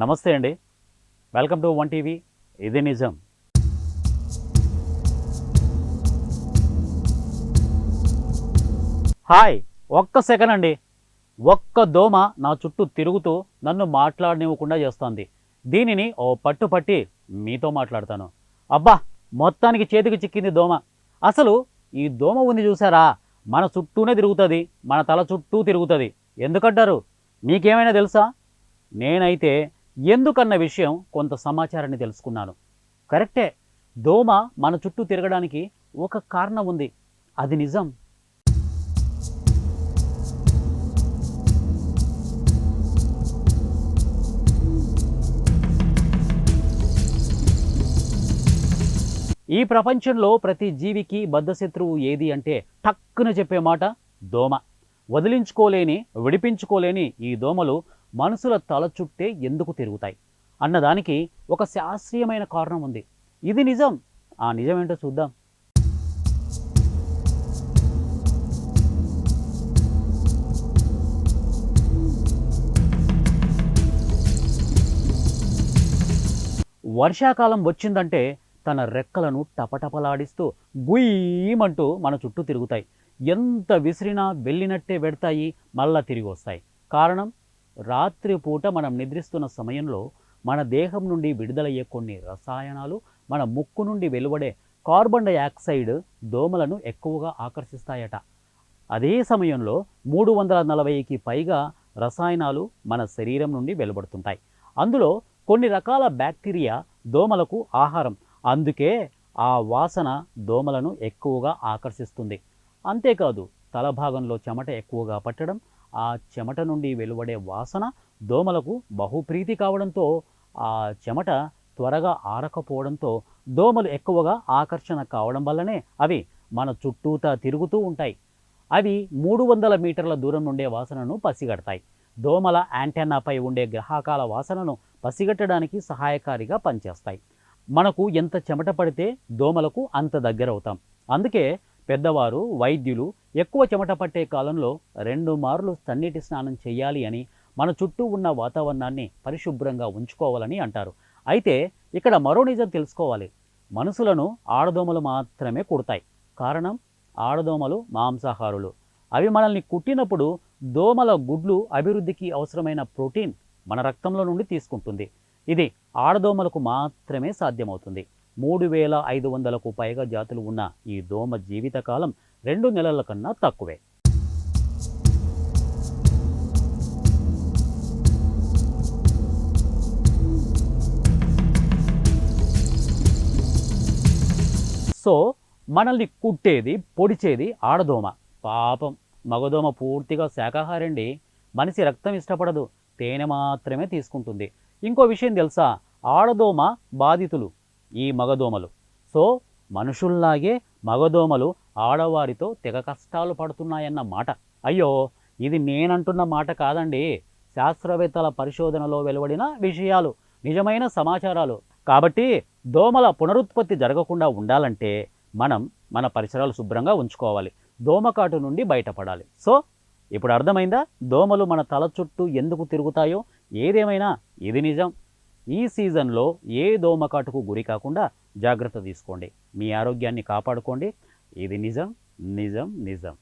నమస్తే అండి. Welcome to one TV ఇది నిజం. హాయ్ ఒక్క సెకండ్ అండి. ఒక్క దోమ నా చుట్టూ తిరుగుతూ నన్ను మాట్లాడనివ్వకుండా చేస్తోంది. దీనిని ఓ పట్టు పట్టి మీతో మాట్లాడతాను. అబ్బా మొత్తానికి చేతికి చిక్కింది దోమ. అసలు ఈ దోమ ఉంది చూసారా మన చుట్టూనే తిరుగుతుంది మన తల చుట్టూ తిరుగుతుంది. ఎందుకంటారు? మీకేమైనా తెలుసా? నేనైతే ఎందుకన్న విషయం కొంత సమాచారాన్ని తెలుసుకున్నాను. కరెక్టే దోమ మన చుట్టూ తిరగడానికి ఒక కారణం ఉంది. అది నిజం. ఈ ప్రపంచంలో ప్రతి జీవికి బద్ధశత్రువు ఏది అంటే టక్కున చెప్పే మాట దోమ. వదిలించుకోలేని విడిపించుకోలేని ఈ దోమలు మనుషుల తల చుట్టే ఎందుకు తిరుగుతాయి? అన్నదానికి ఒక శాస్త్రీయమైన కారణం ఉంది. ఇది నిజం. ఆ నిజం ఏంటో చూద్దాం. వర్షాకాలం వచ్చిందంటే తన రెక్కలను టపటపలాడిస్తూ గుయ్యమంటూ మన చుట్టూ తిరుగుతాయి. ఎంత విసిరినా వెళ్ళినట్టే పెడతాయి మళ్ళా తిరిగి వస్తాయి కారణం? రాత్రిపూట మనం నిద్రిస్తున్న సమయంలో మన దేహం నుండి విడుదలయ్యే కొన్ని రసాయనాలు మన ముక్కు నుండి వెలువడే కార్బన్ డైఆక్సైడ్ దోమలను ఎక్కువగా ఆకర్షిస్తాయట. అదే సమయంలో మూడు వందల నలభైకి పైగా రసాయనాలు మన శరీరం నుండి వెలువడుతుంటాయి. అందులో కొన్ని రకాల బ్యాక్టీరియా దోమలకు ఆహారం. అందుకే ఆ వాసన దోమలను ఎక్కువగా ఆకర్షిస్తుంది. అంతేకాదు తల భాగంలో చెమట ఎక్కువగా పట్టడం ఆ చెమట నుండి వెలువడే వాసన దోమలకు బహుప్రీతి కావడంతో ఆ చెమట త్వరగా ఆరకపోవడంతో దోమలు ఎక్కువగా ఆకర్షణ కావడం వల్లనే అవి మన చుట్టూతా తిరుగుతూ ఉంటాయి. అవి మూడు వందల మీటర్ల దూరం నుండే వాసనను పసిగడతాయి. దోమల యాంటెన్నాపై ఉండే గ్రహాకాల వాసనను పసిగట్టడానికి సహాయకారిగా పనిచేస్తాయి. మనకు ఎంత చెమట పడితే దోమలకు అంత దగ్గర అవుతాం అందుకే పెద్దవారు వైద్యులు ఎక్కువ చెమట పట్టే కాలంలో రెండు మార్లు సన్నిటి స్నానం చేయాలి అని మన చుట్టూ ఉన్న వాతావరణాన్ని పరిశుభ్రంగా ఉంచుకోవాలని అంటారు. అయితే ఇక్కడ మరో నిజం తెలుసుకోవాలి. మనుషులను ఆడదోమలు మాత్రమే కుడతాయి. కారణం? ఆడదోమలు మాంసాహారులు. అవి మనల్ని కుట్టినప్పుడు దోమల గుడ్లు అభివృద్ధికి అవసరమైన ప్రోటీన్ మన రక్తంలో నుండి తీసుకుంటుంది. ఇది ఆడదోమలకు మాత్రమే సాధ్యమవుతుంది. మూడు వేల ఐదు వందలకు పైగా జాతులు ఉన్న ఈ దోమ జీవితకాలం రెండు నెలల కన్నా తక్కువే. సో మనల్ని కుట్టేది పొడిచేది ఆడదోమ. పాపం మగదోమ పూర్తిగా శాకాహారండి. మనిషి రక్తం ఇష్టపడదు తేనె మాత్రమే తీసుకుంటుంది. ఇంకో విషయం తెలుసా? ఆడదోమ బాధితులు. ఈ మగదోమలు. సో మనుషుల్లాగే మగదోమలు ఆడవారితో తెగ కష్టాలు పడుతున్నాయన్న మాట. అయ్యో ఇది నేనంటున్న మాట కాదండి. శాస్త్రవేత్తల పరిశోధనలో వెలువడిన విషయాలు నిజమైన సమాచారాలు. కాబట్టి దోమల పునరుత్పత్తి జరగకుండా ఉండాలంటే మనం మన పరిసరాలు శుభ్రంగా ఉంచుకోవాలి. దోమకాటు నుండి బయటపడాలి. సో ఇప్పుడు అర్థమైందా? దోమలు మన తల చుట్టూ ఎందుకు తిరుగుతాయో? ఏదేమైనా ఇది నిజం. ఈ సీజన్లో ఏ దోమకాటుకు గురి కాకుండా జాగ్రత్త తీసుకోండి. మీ ఆరోగ్యాన్ని కాపాడుకోండి. ఇది నిజం నిజం నిజం.